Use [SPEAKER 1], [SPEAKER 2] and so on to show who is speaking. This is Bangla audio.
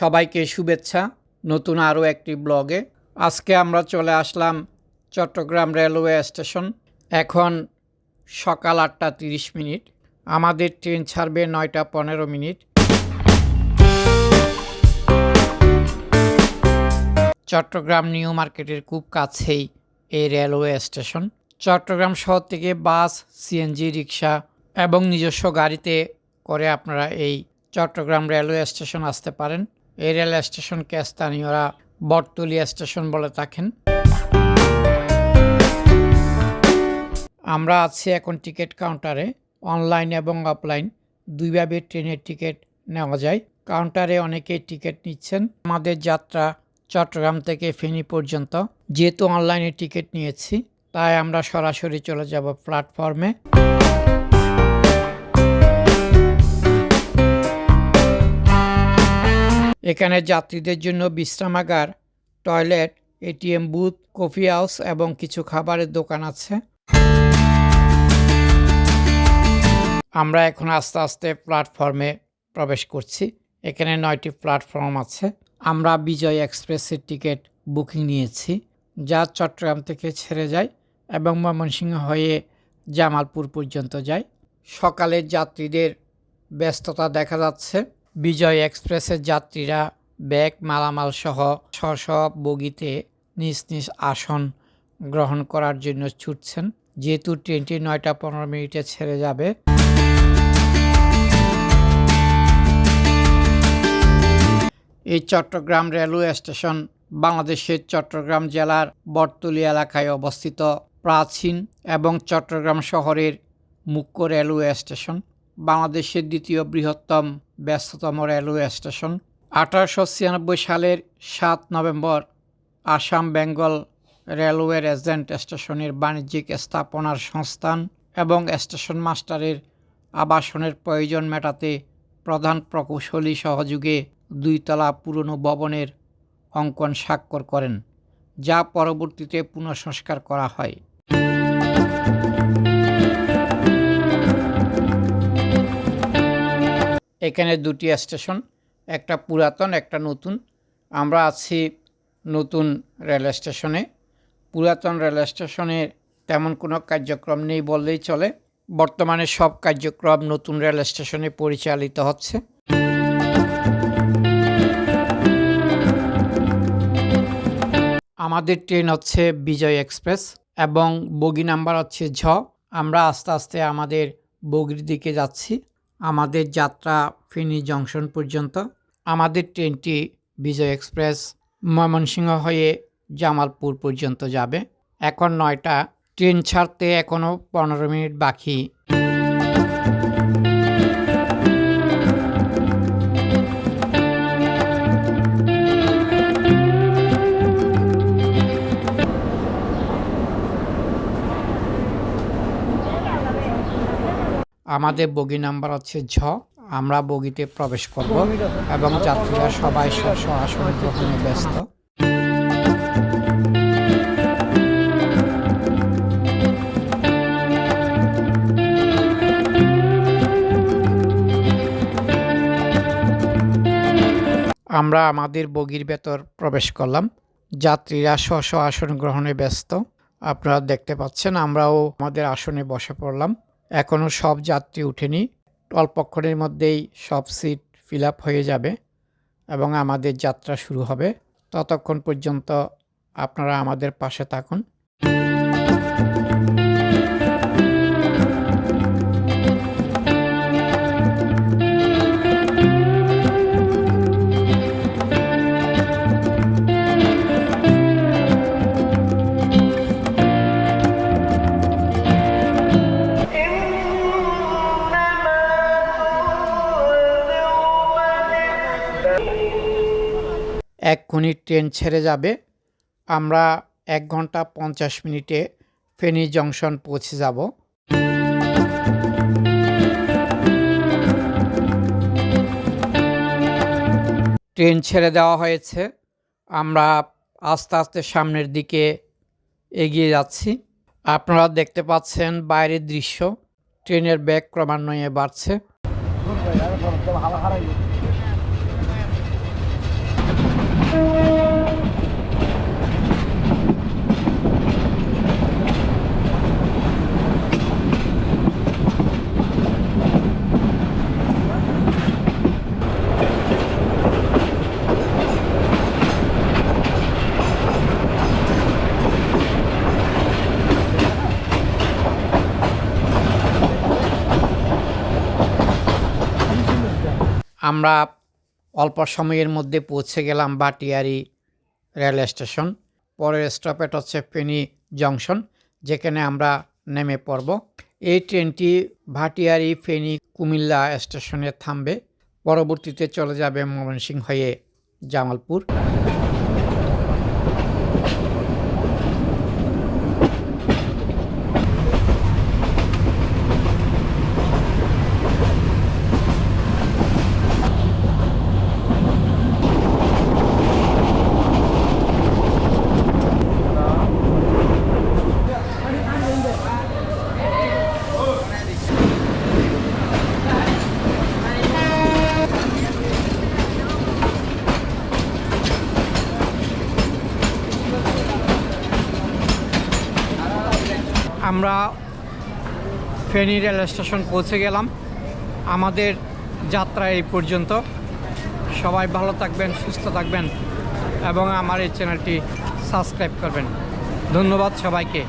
[SPEAKER 1] সবাইকে শুভেচ্ছা। নতুন আরও একটি ব্লগে। আজকে আমরা চলে আসলাম চট্টগ্রাম রেলওয়ে স্টেশন। এখন সকাল আটটা তিরিশ মিনিট। আমাদের ট্রেন ছাড়বে নয়টা পনেরো মিনিট। চট্টগ্রাম নিউ মার্কেটের খুব কাছেই এই রেলওয়ে স্টেশন। চট্টগ্রাম শহর থেকে বাস, সিএনজি রিক্সা এবং নিজস্ব গাড়িতে করে আপনারা এই চট্টগ্রাম রেলওয়ে স্টেশন আসতে পারেন। এই রেল স্টেশনকে স্থানীয়রা বটতলি স্টেশন বলে থাকেন। আমরা আছি এখন টিকিট কাউন্টারে, অনলাইন এবং অফলাইন। দুইভাবে ট্রেনের টিকিট নেওয়া যায়। কাউন্টারে অনেকে টিকিট নিচ্ছেন। আমাদের যাত্রা চট্টগ্রাম থেকে ফেনী পর্যন্ত। যেহেতু অনলাইনে টিকিট নিয়েছি, তাই আমরা সরাসরি চলে যাব প্ল্যাটফর্মে। এখানে যাত্রীদের জন্য বিশ্রামাগার, toilet, ATM booth, coffee house এবং কিছু খাবারের দোকান আছে। আমরা এখন আস্তে আস্তে প্ল্যাটফর্মে প্রবেশ করছি। এখানে নয়টি প্ল্যাটফর্ম আছে। আমরা বিজয় এক্সপ্রেসের টিকিট বুকিং নিয়েছি, যা চট্টগ্রাম থেকে ছেড়ে যায় এবং ময়মনসিংহ হয়ে জামালপুর পর্যন্ত যায়। সকালের যাত্রীদের ব্যস্ততা দেখা যাচ্ছে। বিজয় এক্সপ্রেসের যাত্রীরা ব্যাগ মালামাল সহ স্ব বগিতে নিজ নিজ আসন গ্রহণ করার জন্য ছুটছেন। যেহেতু ট্রেনটি নয়টা পনেরো মিনিটে ছেড়ে যাবে। এই চট্টগ্রাম রেলওয়ে স্টেশন বাংলাদেশের চট্টগ্রাম জেলার বটতলী এলাকায় অবস্থিত। প্রাচীন এবং চট্টগ্রাম শহরের মুখ্য রেলওয়ে স্টেশন বাংলাদেশের দ্বিতীয় বৃহত্তম ব্যস্ততম রেলওয়ে স্টেশন। আঠারোশো ছিয়ানব্বই সালের সাত নভেম্বর আসাম বেঙ্গল রেলওয়ে রেজেন্ট স্টেশনের বাণিজ্যিক স্থাপনার সংস্থান এবং স্টেশন মাস্টারের আবাসনের প্রয়োজন মেটাতে প্রধান প্রকৌশলী সহযোগে দুইতলা পুরনো ভবনের অঙ্কন স্বাক্ষর করেন, যা পরবর্তীতে পুনঃসংস্কার করা হয়। এখানে দুটি স্টেশন, একটা পুরাতন, একটা নতুন। আমরা আছি নতুন রেল স্টেশনে। পুরাতন রেল স্টেশনে তেমন কোনো কার্যক্রম নেই বললেই চলে। বর্তমানে সব কার্যক্রম নতুন রেল স্টেশনে পরিচালিত হচ্ছে। আমাদের ট্রেন হচ্ছে বিজয় এক্সপ্রেস এবং বগি নাম্বার হচ্ছে ঝ। আমরা আস্তে আস্তে আমাদের বগির দিকে যাচ্ছি। আমাদের যাত্রা ফেনী জংশন পর্যন্ত। আমাদের ট্রেনটি বিজয় এক্সপ্রেস ময়মনসিংহ হয়ে জামালপুর পর্যন্ত যাবে। এখন নয়টা। ট্রেন ছাড়তে এখনও পনেরো মিনিট বাকি। আমাদের বগি নাম্বার হচ্ছে ঝ। আমরা বগিতে প্রবেশ করব এবং যাত্রীরা সবাই স্ব আসন গ্রহণে ব্যস্ত। আমরা আমাদের বগির ভেতর প্রবেশ করলাম। যাত্রীরা স্ব আসন গ্রহণে ব্যস্ত। আপনারা দেখতে পাচ্ছেন আমরাও আমাদের আসনে বসে পড়লাম। এখনও সব যাত্রী উঠেনি। অল্পক্ষণের মধ্যেই সব সিট ফিল হয়ে যাবে এবং আমাদের যাত্রা শুরু হবে। ততক্ষণ পর্যন্ত আপনারা আমাদের পাশে থাকুন। এক্ষুনি ট্রেন ছেড়ে যাবে। আমরা এক ঘণ্টা পঞ্চাশ মিনিটে ফেনী জংশন পৌঁছে যাব। ট্রেন ছেড়ে দেওয়া হয়েছে। আমরা আস্তে আস্তে সামনের দিকে এগিয়ে যাচ্ছি। আপনারা দেখতে পাচ্ছেন বাইরের দৃশ্য। ট্রেনের ব্যাগ ক্রমান্বয়ে বাড়ছে। আমরা অল্প সময়ের মধ্যে পৌঁছে গেলাম বাটিয়ারি রেল স্টেশন। পরের স্টপেট হচ্ছে ফেনি জংশন, যেখানে আমরা নেমে পড়ব। এই ট্রেনটি ভাটিয়ারি ফেনি কুমিল্লা স্টেশনে থামবে। পরবর্তীতে চলে যাবে ময়মনসিংহ হয়ে জামালপুর। আমরা ফেনী রেল স্টেশন পৌঁছে গেলাম। আমাদের যাত্রা এই পর্যন্ত। সবাই ভালো থাকবেন, সুস্থ থাকবেন এবং আমার এই চ্যানেলটি সাবস্ক্রাইব করবেন। ধন্যবাদ সবাইকে।